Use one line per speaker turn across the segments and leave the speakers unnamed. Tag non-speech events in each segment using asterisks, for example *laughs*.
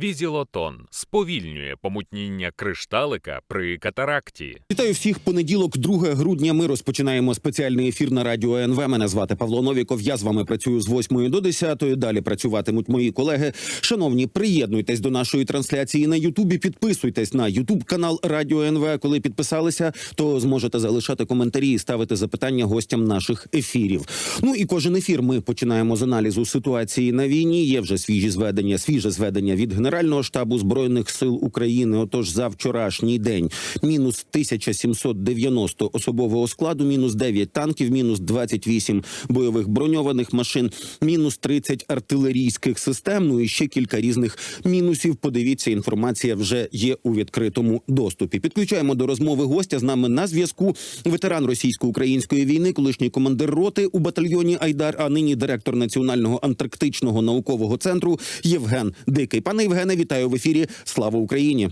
Візілотон сповільнює помутніння кришталика при катаракті.
Вітаю всіх. Понеділок, 2 грудня. Ми розпочинаємо спеціальний ефір на радіо НВ. Мене звати Павло Новіков. Я з вами працюю з 8 до 10. Далі працюватимуть мої колеги. Шановні, приєднуйтесь до нашої трансляції на Ютубі. Підписуйтесь на Ютуб канал Радіо НВ. Коли підписалися, то зможете залишати коментарі і ставити запитання гостям наших ефірів. Ну і кожен ефір ми починаємо з аналізу ситуації на війні. Є вже свіжі зведення, свіже зведення від Генерального штабу збройних сил України. Отож, за вчорашній день мінус 1790 особового складу, мінус 9 танків, мінус 28 бойових броньованих машин, мінус 30 артилерійських систем. Ну і ще кілька різних мінусів. Подивіться, інформація вже є у відкритому доступі. Підключаємо до розмови гостя з нами на зв'язку. Ветеран російсько-української війни, колишній командир роти у батальйоні Айдар, а нині директор Національного антарктичного наукового центру Євген Дикий. Пане Євгене, вітаю в ефірі. Слава Україні!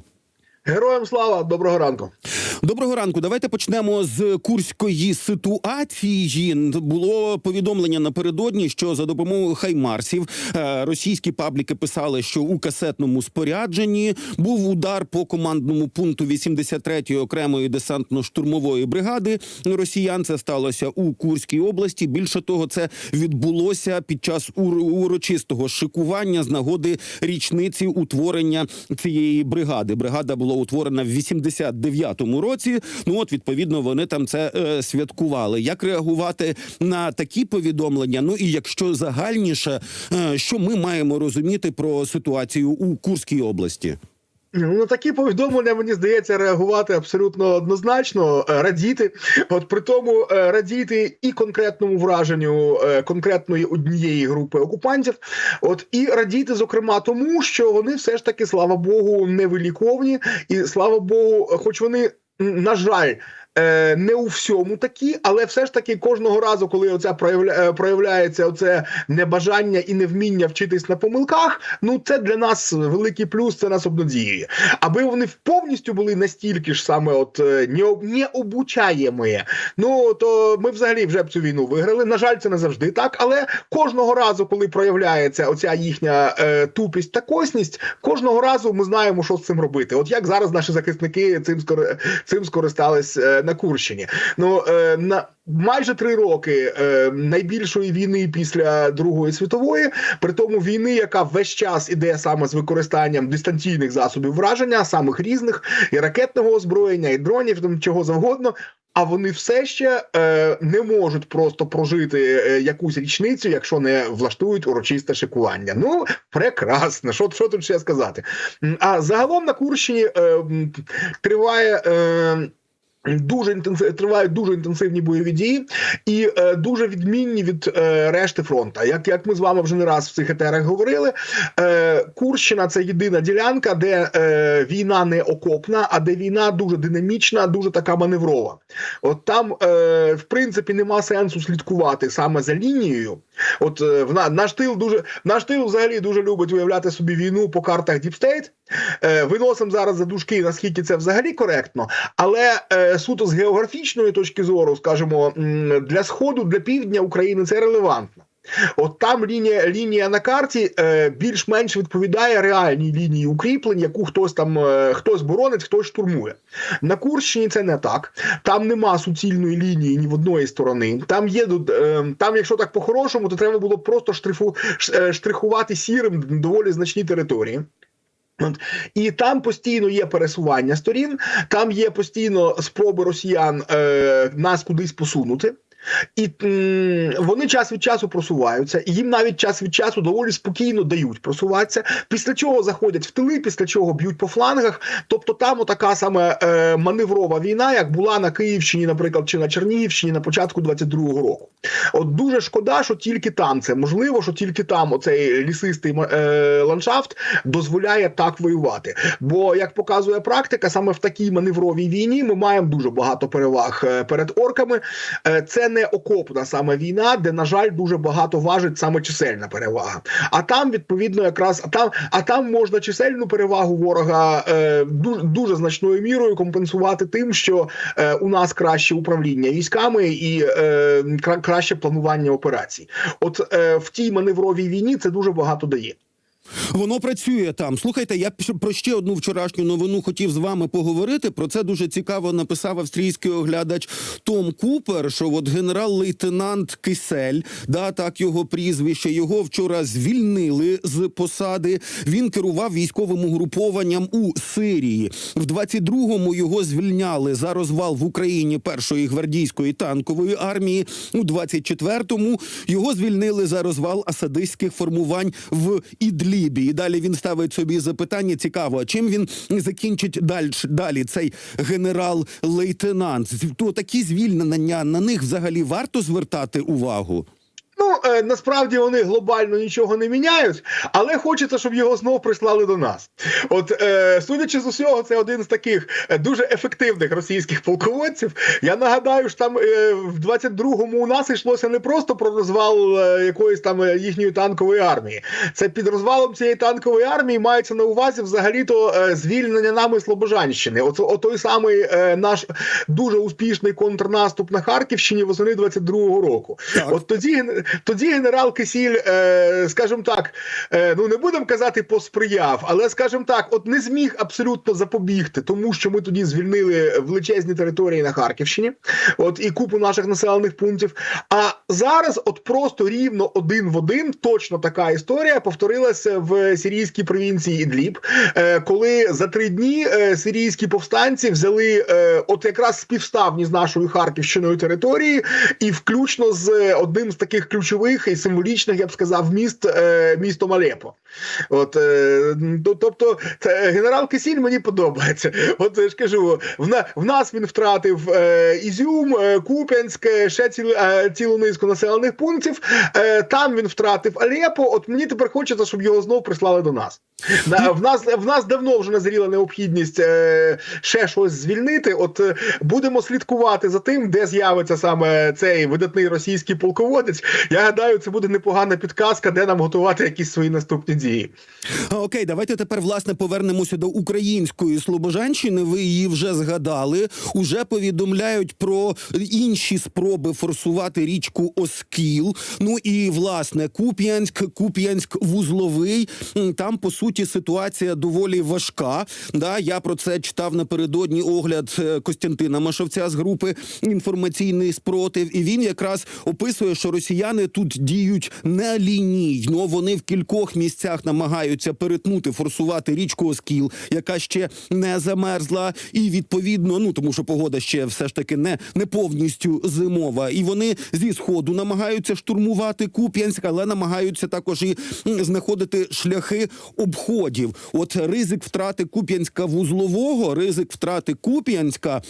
Героям слава, доброго ранку.
Доброго ранку. Давайте почнемо з курської ситуації. Було повідомлення напередодні, що за допомогою хаймарсів е, російські пабліки писали, що у касетному спорядженні був удар по командному пункту 83-ї окремої десантно-штурмової бригади. Росіян це сталося у Курській області. Більше того, це відбулося під час ур- урочистого шикування з нагоди річниці утворення цієї бригади. Бригада була утворена в 89-му році. Ну от відповідно вони там це е, святкували. Як реагувати на такі повідомлення? Ну і якщо загальніше, е, що ми маємо розуміти про ситуацію у Курській області?
Ну, на такі повідомлення мені здається реагувати абсолютно однозначно, е, радіти. От при тому е, радіти і конкретному враженню е, конкретної однієї групи окупантів. От і радіти, зокрема, тому що вони все ж таки, слава Богу, невиліковні, і слава Богу, хоч вони, на жаль. Е, Не у всьому такі, але все ж таки кожного разу, коли оця проявля... е, проявляється оце небажання і невміння вчитись на помилках, ну це для нас великий плюс, це нас обнадіює. Аби вони повністю були настільки ж саме, от е, не, об- не обучаємі, ну то ми взагалі вже б цю війну виграли. На жаль, це не завжди так. Але кожного разу, коли проявляється оця їхня е, тупість та косність, кожного разу ми знаємо, що з цим робити. От як зараз наші захисники цим скори... цим скористались е, на Курщині. Ну е, на майже три роки е, найбільшої війни після Другої світової, при тому війни, яка весь час іде саме з використанням дистанційних засобів враження, самих різних і ракетного озброєння, і дронів, там чого завгодно. А вони все ще е, не можуть просто прожити е, якусь річницю, якщо не влаштують урочисте шикування. Ну прекрасно. Що, що тут ще сказати? А загалом на Курщині е, триває. Е, Дуже інтенсив тривають дуже інтенсивні бойові дії і е, дуже відмінні від е, решти фронту. Як, як ми з вами вже не раз в цих етерах говорили, е, Курщина це єдина ділянка, де е, війна не окопна, а де війна дуже динамічна, дуже така маневрова. От там, е, в принципі, нема сенсу слідкувати саме за лінією. От е, наш тил дуже наш тил взагалі дуже любить уявляти собі війну по картах. Е, виносимо зараз за дужки, наскільки це взагалі коректно, але е, суто з географічної точки зору, скажімо, для сходу, для півдня України це релевантно. От там лінія лінія на карті е, більш-менш відповідає реальній лінії укріплень, яку хтось там е, хтось боронить, хтось штурмує. На Курщині це не так. Там нема суцільної лінії ні в одної сторони. Там є е, там, якщо так по-хорошому, то треба було просто штрифу, е, штрихувати сірим доволі значні території. От. І там постійно є пересування сторін, там є постійно спроби росіян е, нас кудись посунути. І м, вони час від часу просуваються, і їм навіть час від часу доволі спокійно дають просуватися. Після чого заходять в тили, після чого б'ють по флангах. Тобто там така саме е, маневрова війна, як була на Київщині, наприклад, чи на Чернігівщині на початку 22-го року. От дуже шкода, що тільки там це можливо, що тільки там оцей лісистий е, ландшафт дозволяє так воювати. Бо як показує практика, саме в такій маневровій війні ми маємо дуже багато переваг е, перед орками. Е, Це не окопна саме війна, де на жаль дуже багато важить саме чисельна перевага. А там відповідно якраз а там, а там можна чисельну перевагу ворога е, дуже, дуже значною мірою компенсувати тим, що е, у нас краще управління військами і е, кра- краще планування операцій. От е, в тій маневровій війні це дуже багато дає.
Воно працює там. Слухайте, я про ще одну вчорашню новину хотів з вами поговорити. Про це дуже цікаво написав австрійський оглядач Том Купер. Що от генерал-лейтенант Кисель, да так його прізвище, його вчора звільнили з посади. Він керував військовим угрупованням у Сирії. В 22-му його звільняли за розвал в Україні першої гвардійської танкової армії. У 24-му його звільнили за розвал асадистських формувань в Ідлібі. І далі він ставить собі запитання: цікаво, чим він закінчить далі, далі цей генерал-лейтенант? То такі звільнення на них взагалі варто звертати увагу.
Е, насправді вони глобально нічого не міняють, але хочеться, щоб його знов прислали до нас. От е, судячи з усього, це один з таких е, дуже ефективних російських полководців. Я нагадаю, що там в 22-му у нас йшлося не просто про розвал якоїсь там їхньої танкової армії. Це під розвалом цієї танкової армії мається на увазі взагалі-то звільнення нами Слобожанщини. От, от той самий наш дуже успішний контрнаступ на Харківщині восени 22-го року. От тоді, ген- тоді генерал Кисіль, е, скажімо так, е, ну не будемо казати посприяв, але скажімо так, от не зміг абсолютно запобігти, тому що ми тоді звільнили величезні території на Харківщині, от і купу наших населених пунктів. А зараз, от просто рівно один в один, точно така історія повторилася в сирійській провінції Ідліб, е, коли за три дні е, сирійські повстанці взяли е, от якраз співставні з нашою Харківщиною території, і включно з одним з таких ключових і символічних, я б сказав, міст е, містом Алепо. От е, тобто, генерал Кисіль мені подобається. От я ж кажу, в, на, в нас він втратив Ізюм, Куп'янськ, ще ціл, цілу низку населених пунктів. Е, там він втратив Алепо. От мені тепер хочеться, щоб його знов прислали до нас. На, в нас в нас давно вже назріла необхідність е, ще щось звільнити. От е, будемо слідкувати за тим, де з'явиться саме цей видатний російський полководець. Я гадаю, це буде непогана підказка, де нам готувати якісь свої наступні дії.
Окей, давайте тепер власне повернемося до української Слобожанщини. Ви її вже згадали. Уже повідомляють про інші спроби форсувати річку Оскіл. Ну і власне Куп'янськ, Куп'янськ вузловий. Там по суті ситуація доволі важка. Да, я про це читав напередодні огляд е, Костянтина Машовця з групи інформаційний спротив. І він якраз описує, що росіяни тут діють не лінійно. Вони в кількох місцях намагаються перетнути, форсувати річку Оскіл, яка ще не замерзла, і відповідно, ну тому що погода ще все ж таки не, не повністю зимова. І вони зі сходу намагаються штурмувати Куп'янськ, але намагаються також і знаходити шляхи обходів. От ризик втрати Куп'янська вузлового, ризик втрати Куп'янська.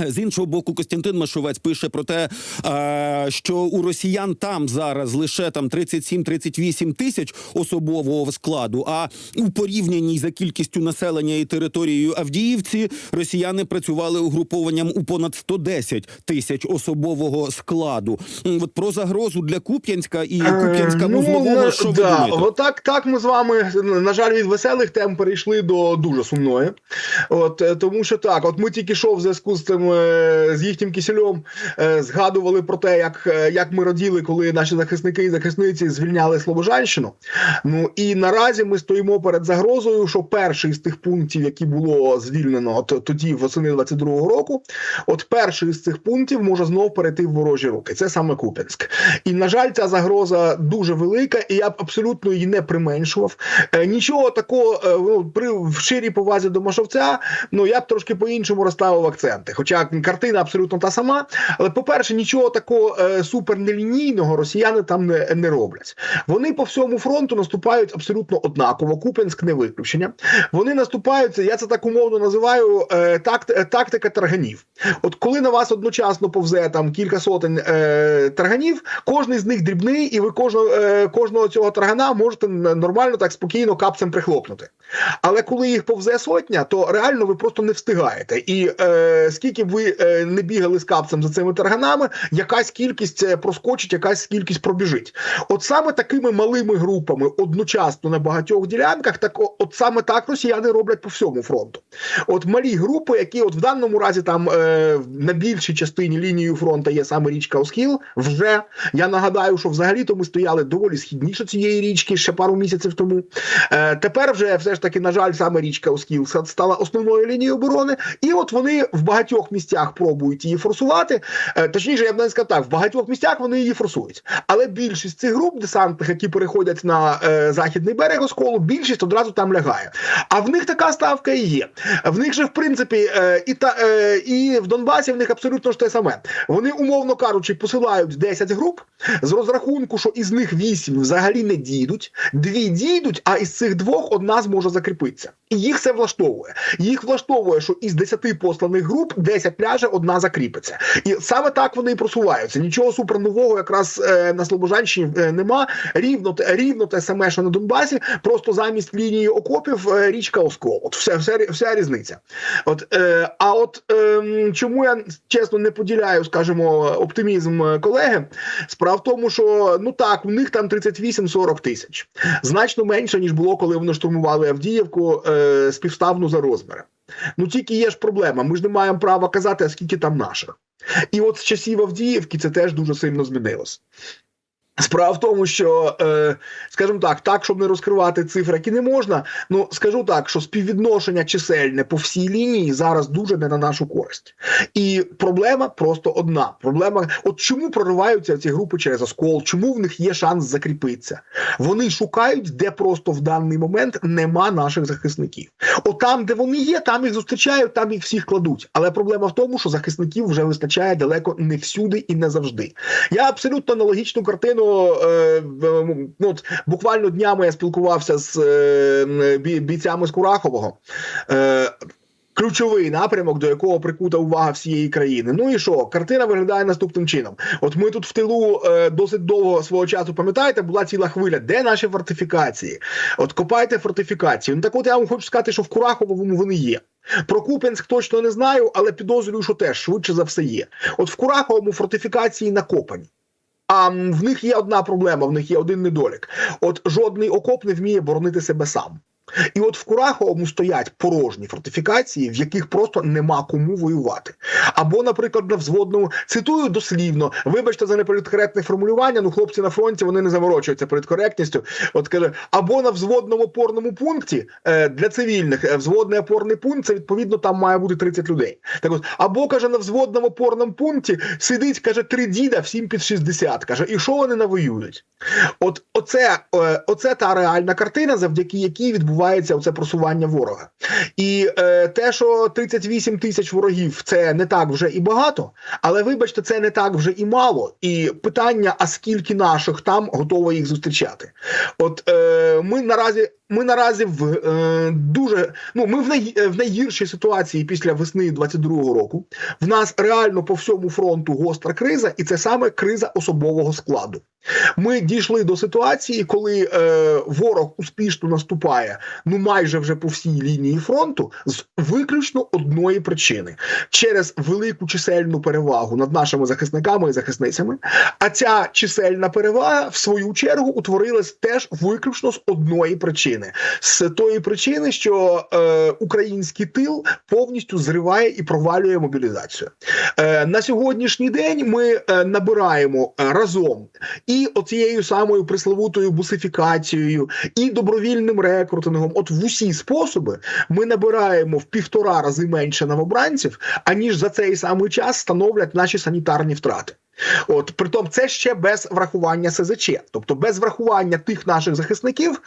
Е, З іншого боку, Костянтин Машовець пише про те, е, що у росіян там зараз лише там 37-38 тисяч особового складу. А у порівнянні за кількістю населення і територією Авдіївці росіяни працювали угрупованням у понад 110 тисяч особового складу. От про загрозу для Куп'янська і Куп'янська
Е, ну,
вузлового, що ви
да,
думаєте?
Отак, так ми з вами, на жаль, від веселих тем перейшли до дуже сумної. От е, тому, що так, от ми тільки що в зв'язку з цим е, з їхнім кисельом е, згадували про те, як, е, як ми раділи, коли наші захисники і захисниці звільняли Слобожанщину. Ну і наразі ми стоїмо перед загрозою, що перший з тих пунктів, які було звільнено тоді восени 22-го року, от перший з цих пунктів може знов перейти в ворожі руки. Це саме Куп'янськ. І на жаль, ця загроза дуже велика, і я б абсолютно її не применшував. Нічого такого ну, при в ширій повазі до Машовця, ну я б трошки по-іншому розставив акценти. Хоча картина абсолютно та сама. Але, по-перше, нічого такого е, супер нелінійного росіяни там не, не роблять. Вони по всьому фронту наступають абсолютно однаково. Купенськ не виключення. Вони наступають, я це так умовно називаю е, такт, е, тактика тарганів. От коли на вас одночасно повзе там кілька сотень е, тарганів, кожний з них дрібний, і ви кожного, е, кожного цього таргана можете нормально так спокійно капцем прихлопнути. Але коли їх повзе сотня, то реально ви просто не встигаєте. І е, скільки скільки ви е, не бігали з капцем за цими тарганами, якась кількість е, проскочить, якась кількість пробіжить. От саме такими малими групами одночасно на багатьох ділянках, так от саме так росіяни роблять по всьому фронту. От малі групи, які от в даному разі там е, на більшій частині лінії фронту є саме річка Оскіл. Вже я нагадаю, що взагалі-то ми стояли доволі східніше цієї річки ще пару місяців тому. Тепер вже все ж таки, на жаль, саме річка Оскіл стала основною лінією оборони, і от вони в багатьох місцях пробують її форсувати. Е, точніше, я б не сказав так, в багатьох місцях вони її форсують. Але більшість цих груп десантних, які переходять на е, західний берег осколу, більшість одразу там лягає. А в них така ставка і є. В них же, в принципі, е, і та і в Донбасі в них абсолютно ж те саме. Вони, умовно кажучи, посилають 10 груп з розрахунку, що із них 8 взагалі не дійдуть, дві дійдуть, а із цих двох одна зможе закріпитися. І їх це влаштовує. Їх влаштовує, що із 10 посланих груп 10 ляже, одна закріпиться. І саме так вони і просуваються. Нічого супернового якраз е, на Слобожанщині е, нема. Рівно рівно те саме, що на Донбасі, просто замість лінії окопів е, річка Оскол. От все, все, вся різниця. От, е, а от е, чому я чесно не поділяю, скажімо, оптимізм колеги? Справа в тому, що ну так, у них там 38-40 тисяч, значно менше ніж було, коли вони штурмували Авдіївку е, співставну за розміром. Ну тільки є ж проблема. Ми ж не маємо права казати, а скільки там наших. І от з часів Авдіївки це теж дуже сильно змінилось. Справа в тому, що, е, скажімо так, так, щоб не розкривати цифри, які не можна. Ну скажу так, що співвідношення чисельне по всій лінії зараз дуже не на нашу користь. І проблема просто одна. Проблема, от чому прориваються ці групи через оскол, чому в них є шанс закріпитися? Вони шукають, де просто в даний момент нема наших захисників. От там, де вони є, там їх зустрічають, там їх всіх кладуть. Але проблема в тому, що захисників вже вистачає далеко не всюди і не завжди. Я абсолютно аналогічну картину. Е, ну, буквально днями я спілкувався з е, бійцями з Курахового. Е, Ключовий напрямок, до якого прикута увага всієї країни. Ну і що? Картина виглядає наступним чином. От ми тут в тилу е, досить довго свого часу, пам'ятаєте, була ціла хвиля. Де наші фортифікації? От копайте фортифікації. Ну так от я вам хочу сказати, що в Кураховому вони є. Про Куп'янськ точно не знаю, але підозрюю, що теж швидше за все є. От в Кураховому фортифікації накопані. А в них є одна проблема, в них є один недолік. От жодний окоп не вміє боронити себе сам. І от в Кураховому стоять порожні фортифікації, в яких просто нема кому воювати. Або, наприклад, на взводному цитую дослівно. Вибачте за неполіткоректне формулювання. Ну, хлопці на фронті вони не перед коректністю. От каже, або на взводному опорному пункті е, для цивільних е, взводний опорний пункт, це відповідно там має бути 30 людей. Так от, або каже, на взводному опорному пункті сидить, каже, три діда, всім під 60. Каже, і що вони навоюють? От оце, е, оце та реальна картина, завдяки якій відбувається оце просування ворога. І е, те, що 38 тисяч ворогів це не так вже і багато, але вибачте, це не так вже і мало. І питання: а скільки наших там готово їх зустрічати? От е, ми наразі. Ми наразі в е, дуже ну ми в най, в найгіршій ситуації після весни 22-го року. В нас реально по всьому фронту гостра криза, і це саме криза особового складу. Ми дійшли до ситуації, коли е, ворог успішно наступає ну майже вже по всій лінії фронту з виключно одної причини через велику чисельну перевагу над нашими захисниками і захисницями. А ця чисельна перевага, в свою чергу, утворилась теж виключно з одної причини: з тої причини, що е, український тил повністю зриває і провалює мобілізацію. Е, на сьогоднішній день ми е, набираємо е, разом і оцією самою присловутою бусифікацією, і добровільним рекрутингом. От в усі способи ми набираємо в півтора рази менше новобранців, аніж за цей самий час становлять наші санітарні втрати. От притом це ще без врахування СЗЧ, тобто без врахування тих наших захисників,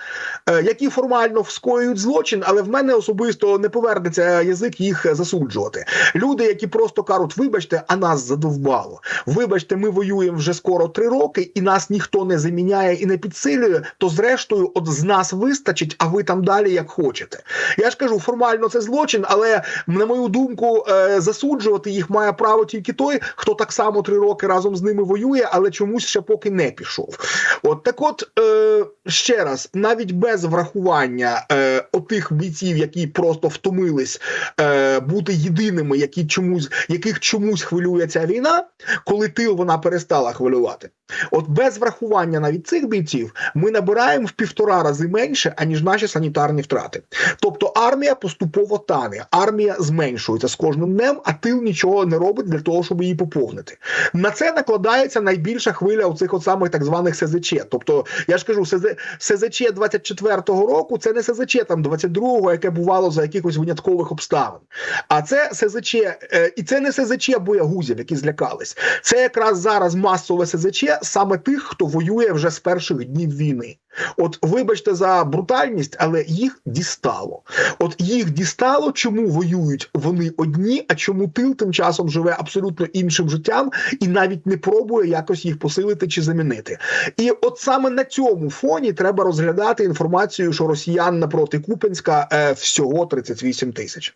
е, які формально скоюють злочин, але в мене особисто не повернеться язик їх засуджувати. Люди, які просто кажуть, вибачте, а нас задовбало. Вибачте, ми воюємо вже скоро три роки, і нас ніхто не заміняє і не підсилює. То зрештою, от з нас вистачить, а ви там далі як хочете. Я ж кажу, формально це злочин, але на мою думку, е, засуджувати їх має право тільки той, хто так само три роки разом разом з ними воює, але чомусь ще поки не пішов. От так, от е, ще раз, навіть без врахування е, отих бійців, які просто втомились е, бути єдиними, які чомусь, яких чомусь хвилює ця війна, коли тил вона перестала хвилювати. От без врахування навіть цих бійців ми набираємо в півтора рази менше, аніж наші санітарні втрати. Тобто армія поступово тане, армія зменшується з кожним днем, а тил нічого не робить для того, щоб її поповнити. На це накладається найбільша хвиля оцих от самих так званих СЗЧ. Тобто, я ж кажу, СЗ, СЗЧ 24-го року це не СЗЧ там 22-го, яке бувало за якихось виняткових обставин. А це СЗЧ, е, і це не СЗЧ боягузів, які злякались. Це якраз зараз масове СЗЧ саме тих, хто воює вже з перших днів війни. От, вибачте за брутальність, але їх дістало. От їх дістало, чому воюють вони одні, а чому тил тим часом живе абсолютно іншим життям і навіть не пробує якось їх посилити чи замінити. І от саме на цьому фоні треба розглядати інформацію, що росіян напроти Купенська е, всього 38 тисяч.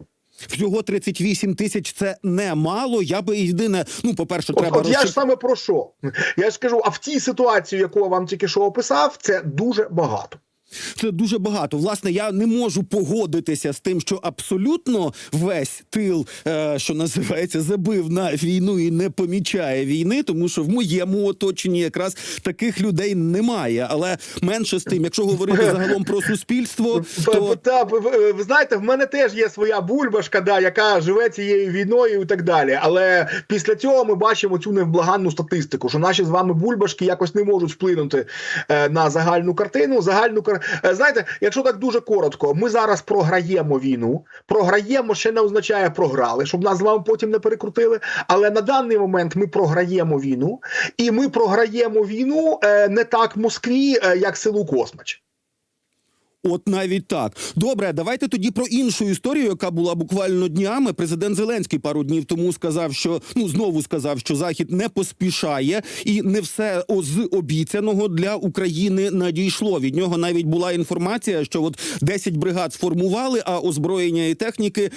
Всього 38 тисяч це немало. Я би єдине, ну по перше,
От,
треба
от я
розшиф-
ж саме про що? Я ж кажу, а в тій ситуації, яку я вам тільки що описав, це дуже багато.
Це дуже багато. Власне, я не можу погодитися з тим, що абсолютно весь тил, е, що називається, забив на війну і не помічає війни, тому що в моєму оточенні якраз таких людей немає. Але менше з тим, якщо говорити загалом про суспільство, *laughs* то
Та, ви, знаєте, в мене теж є своя бульбашка, да, яка живе цією війною і так далі. Але після цього ми бачимо цю невблаганну статистику, що наші з вами бульбашки якось не можуть вплинути е, на загальну картину. Загальну кар... е, знаєте, якщо так дуже коротко, ми зараз програємо війну. Програємо ще не означає програли, щоб нас з вами потім не перекрутили. Але на даний момент ми програємо війну, і ми програємо війну е, не так Москві, е, як селу Космач.
От навіть так. Добре, давайте тоді про іншу історію, яка була буквально днями. Президент Зеленський пару днів тому сказав, що ну знову сказав, що Захід не поспішає, і не все з обіцяного для України надійшло. Від нього навіть була інформація, що от 10 бригад сформували, а озброєння і техніки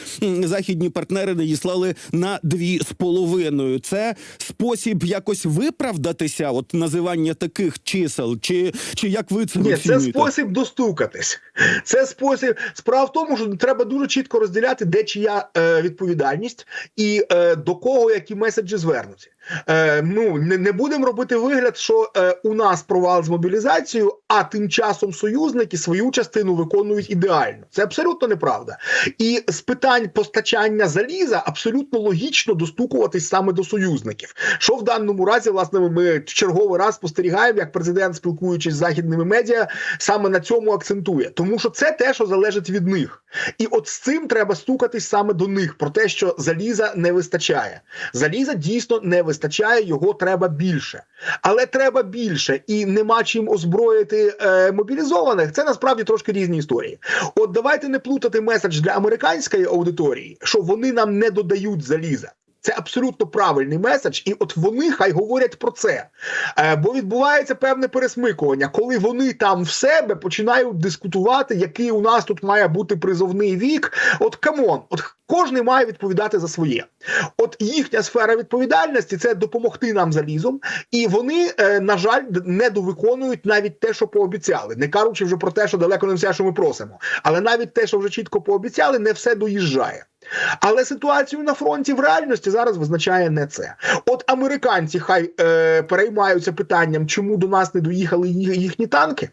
західні партнери надіслали на дві з половиною. Це спосіб якось виправдатися, от називання таких чисел, чи, чи як ви це
Ні, це спосіб достукатись. *laughs* Це спосіб. Справа в тому, що треба дуже чітко розділяти, де чия е, відповідальність і е, до кого які меседжі звернуті. Е, ну не, не будемо робити вигляд, що е, у нас провал з мобілізацією, а тим часом союзники свою частину виконують ідеально. Це абсолютно неправда. І з питань постачання заліза абсолютно логічно достукуватись саме до союзників. Що в даному разі, власне, ми в черговий раз спостерігаємо, як президент, спілкуючись з західними медіа, саме на цьому акцентує, тому що це те, що залежить від них, і от з цим треба стукатись саме до них про те, що заліза не вистачає. Заліза дійсно не вистачає, його треба більше, але треба більше, і нема чим озброїти е, мобілізованих. Це насправді трошки різні історії. От давайте не плутати меседж для американської аудиторії, що вони нам не додають заліза. Це абсолютно правильний меседж, і от вони хай говорять про це. Е, бо відбувається певне пересмикування, коли вони там в себе починають дискутувати, який у нас тут має бути призовний вік. От камон, от кожен має відповідати за своє. От їхня сфера відповідальності це допомогти нам залізом, і вони, е, на жаль, не довиконують навіть те, що пообіцяли, не кажучи вже про те, що далеко не все, що ми просимо. Але навіть те, що вже чітко пообіцяли, не все доїжджає. Але ситуацію на фронті в реальності зараз визначає не це. От американці хай е, переймаються питанням, чому до нас не доїхали їх- їхні танки.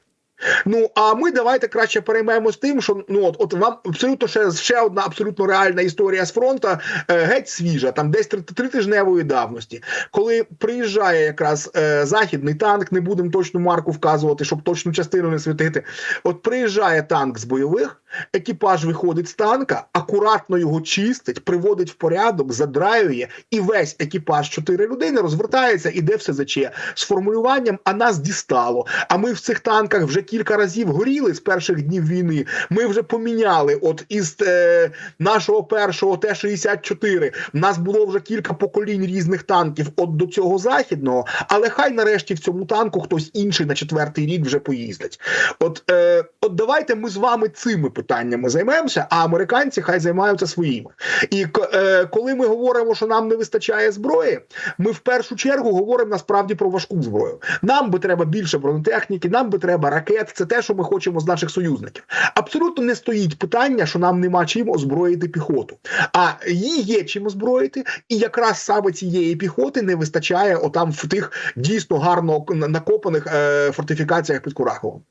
Ну а ми давайте краще переймаємось тим, що ну от, от вам абсолютно ще, ще одна абсолютно реальна історія з фронту, е, геть свіжа, там десь три, тритижневої давності, коли приїжджає якраз е, західний танк, не будемо точну марку вказувати, щоб точну частину не світити. От приїжджає танк з бойових, екіпаж виходить з танка, акуратно його чистить, приводить в порядок, задраює, і весь екіпаж чотири людини розвертається, іде в СЗЧ з формулюванням, а нас дістало. А ми в цих танках вже кілька разів горіли з перших днів війни. Ми вже поміняли. От із е, нашого першого Т-64 в нас було вже кілька поколінь різних танків. От до цього західного, але хай нарешті в цьому танку хтось інший на четвертий рік вже поїздить. От, е, от давайте ми з вами цими питаннями займемося, а американці хай займаються своїми. І е, коли ми говоримо, що нам не вистачає зброї, ми в першу чергу говоримо насправді про важку зброю. Нам би треба більше бронетехніки, нам би треба ракет. Це те, що ми хочемо з наших союзників. Абсолютно не стоїть питання, що нам нема чим озброїти піхоту. А її є чим озброїти, і якраз саме цієї піхоти не вистачає отам в тих дійсно гарно накопаних е, фортифікаціях під Кураховом.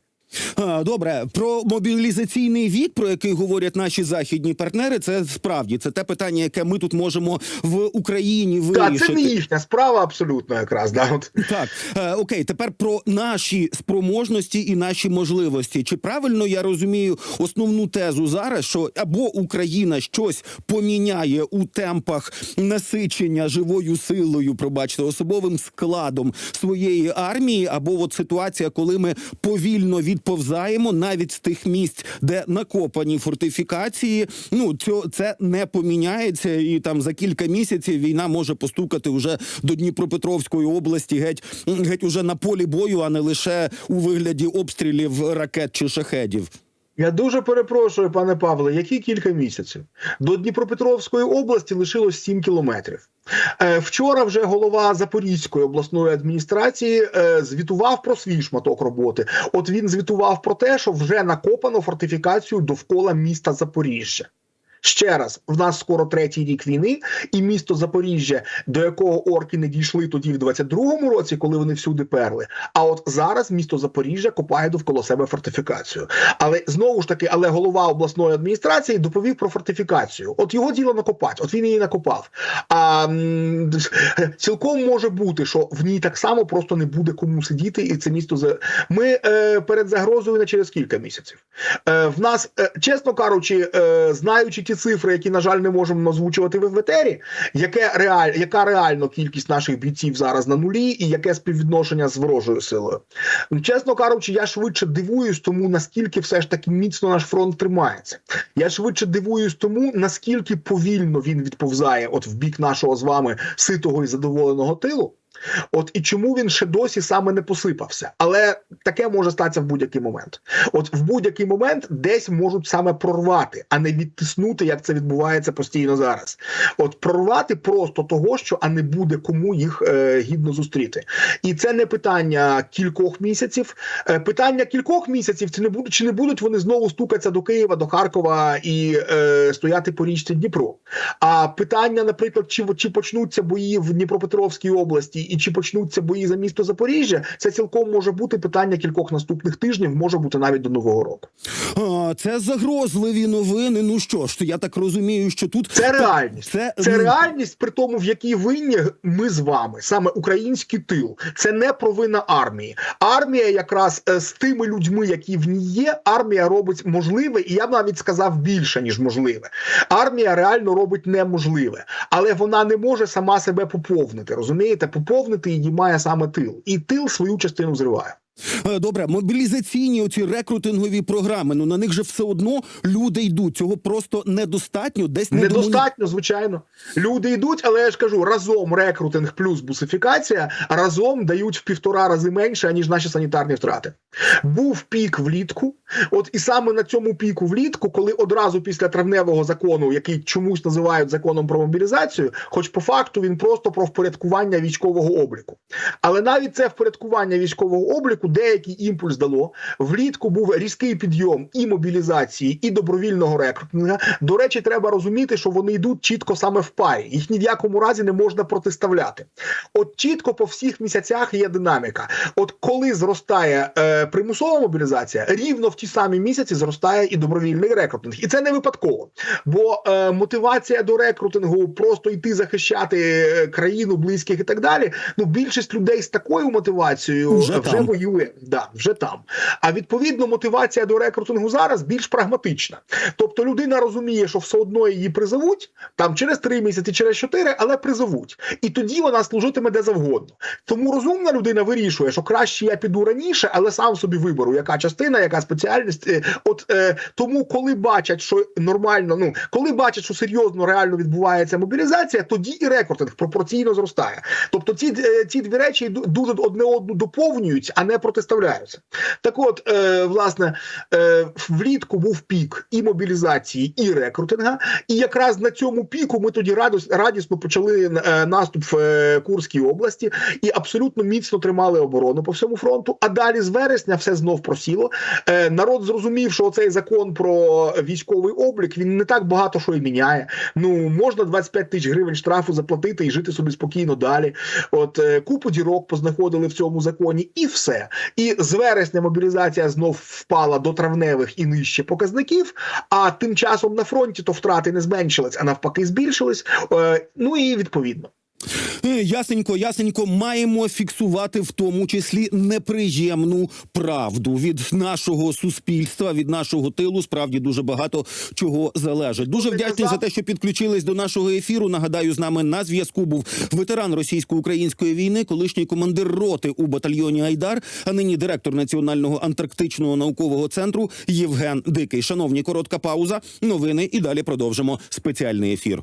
Добре, про мобілізаційний вік, про який говорять наші західні партнери, це справді це те питання, яке ми тут можемо в Україні
Так, це не їхня справа абсолютно якраз. Да, от.
Так, е, окей, тепер про наші спроможності і наші можливості. Чи правильно я розумію основну тезу зараз, що або Україна щось поміняє у темпах насичення живою силою, пробачте, особовим складом своєї армії, або от ситуація, коли ми повільно відповзаємо навіть з тих місць, де накопані фортифікації. Ну цьо, це не поміняється, і там за кілька місяців війна може постукати вже до Дніпропетровської області, геть геть уже на полі бою, а не лише у вигляді обстрілів ракет чи шахедів.
Я дуже перепрошую, пане Павле, які кілька місяців до Дніпропетровської області лишилось 7 кілометрів. Е, Вчора вже голова Запорізької обласної адміністрації е, звітував про свій шматок роботи. От він звітував про те, що вже накопано фортифікацію довкола міста Запоріжжя. Ще раз, в нас скоро третій рік війни, і місто Запоріжжя, до якого орки не дійшли тоді в 22-му році, коли вони всюди перли. А от зараз місто Запоріжжя копає довкола себе фортифікацію. Але знову ж таки, але голова обласної адміністрації доповів про фортифікацію. От його діло накопати, от він її накопав. А *laughs* цілком може бути, що в ній так само просто не буде кому сидіти, і це місто за ми е, перед загрозою не через кілька місяців. Е, в нас, е, чесно кажучи, е, знаючи ті цифри, які на жаль не можемо озвучувати в ветері, яке реаль, яка реально кількість наших бійців зараз на нулі, і яке співвідношення з ворожою силою. Чесно кажучи, я швидше дивуюсь тому, наскільки все ж таки міцно наш фронт тримається. Я швидше дивуюсь тому, наскільки повільно він відповзає, от в бік нашого з вами ситого і задоволеного тилу. От і чому він ще досі саме не посипався, але таке може статися в будь-який момент. От в будь-який момент десь можуть саме прорвати, а не відтиснути, як це відбувається постійно зараз. От прорвати просто того, що а не буде кому їх е, гідно зустріти. І це не питання кількох місяців. Е, питання кількох місяців це не будуть чи не будуть вони знову стукатися до Києва, до Харкова і е, стояти по річці Дніпро. А питання, наприклад, чи, чи почнуться бої в Дніпропетровській області і чи почнуться бої за місто Запоріжжя, це цілком може бути питання кількох наступних тижнів, може бути навіть до нового року.
А, це загрозливі новини. Ну що ж, я так розумію, що тут
Це реальність.
Це,
Це реальність, при тому, в якій винні ми з вами, саме український тил. Це не провина армії. Армія, якраз е, з тими людьми, які в ній є, армія робить можливе, і я б навіть сказав більше ніж можливе. Армія реально робить неможливе, але вона не може сама себе поповнити. Розумієте, поповнити її має саме тил, і тил свою частину зриває.
Е, Добре, мобілізаційні оці рекрутингові програми. Ну на них же все одно люди йдуть. Цього просто недостатньо. Десь не
Недостатньо, звичайно. Люди йдуть, але я ж кажу, разом рекрутинг плюс бусифікація разом дають в півтора рази менше, ніж наші санітарні втрати. Був пік влітку. От і саме на цьому піку влітку, коли одразу після травневого закону, який чомусь називають законом про мобілізацію, хоч по факту він просто про впорядкування військового обліку. Але навіть це впорядкування військового обліку деякий імпульс дало. Влітку був різкий підйом і мобілізації, і добровільного рекрутинга. До речі, треба розуміти, що вони йдуть чітко саме в парі. Їх ні в якому разі не можна протиставляти. От чітко по всіх місяцях є динаміка. От коли зростає е, примусова мобілізація, рівно в ті самі місяці зростає і добровільний рекрутинг. І це не випадково. Бо е, мотивація до рекрутингу просто йти захищати е, країну, близьких і так далі. Ну, більшість людей з такою мотивацією
Вже
вже,
там.
Воює. Да, вже там. А відповідно, мотивація до рекрутингу зараз більш прагматична. Тобто людина розуміє, що все одно її призовуть там через три місяці, через чотири, але призовуть. І тоді вона служитиме де завгодно. Тому розумна людина вирішує, що краще я піду раніше, але сам собі виберу, яка частина, яка спеціальність. Е, От е, тому, коли бачать, що нормально, ну коли бачать, що серйозно реально відбувається мобілізація, тоді і рекрутинг пропорційно зростає. Тобто ці, е, ці дві речі дуже одне одну доповнюють, а не протиставляються. Так, от, е, власне, е, влітку був пік і мобілізації, і рекрутинга. І якраз на цьому піку ми тоді радісно почали е, наступ в е, Курській області і абсолютно міцно тримали оборону по всьому фронту. А далі з вересня все знов просіло. Е, народ зрозумів, що цей закон про військовий облік він не так багато що і міняє. Ну можна 25 тисяч гривень штрафу заплатити і жити собі спокійно далі. От е, купу дірок познаходили в цьому законі, і все. І з вересня мобілізація знов впала до травневих і нижче показників. А тим часом на фронті то втрати не зменшились, а навпаки, збільшились. Е, ну і відповідно.
Е, Ясенько, ясенько, маємо фіксувати в тому числі неприємну правду від нашого суспільства, від нашого тилу. Справді дуже багато чого залежить. Дуже вдячний за те, що підключились до нашого ефіру. Нагадаю, з нами на зв'язку був ветеран російсько-української війни, колишній командир роти у батальйоні Айдар, а нині директор Національного антарктичного наукового центру Євген Дикий. Шановні, коротка пауза. Новини і далі продовжимо спеціальний ефір.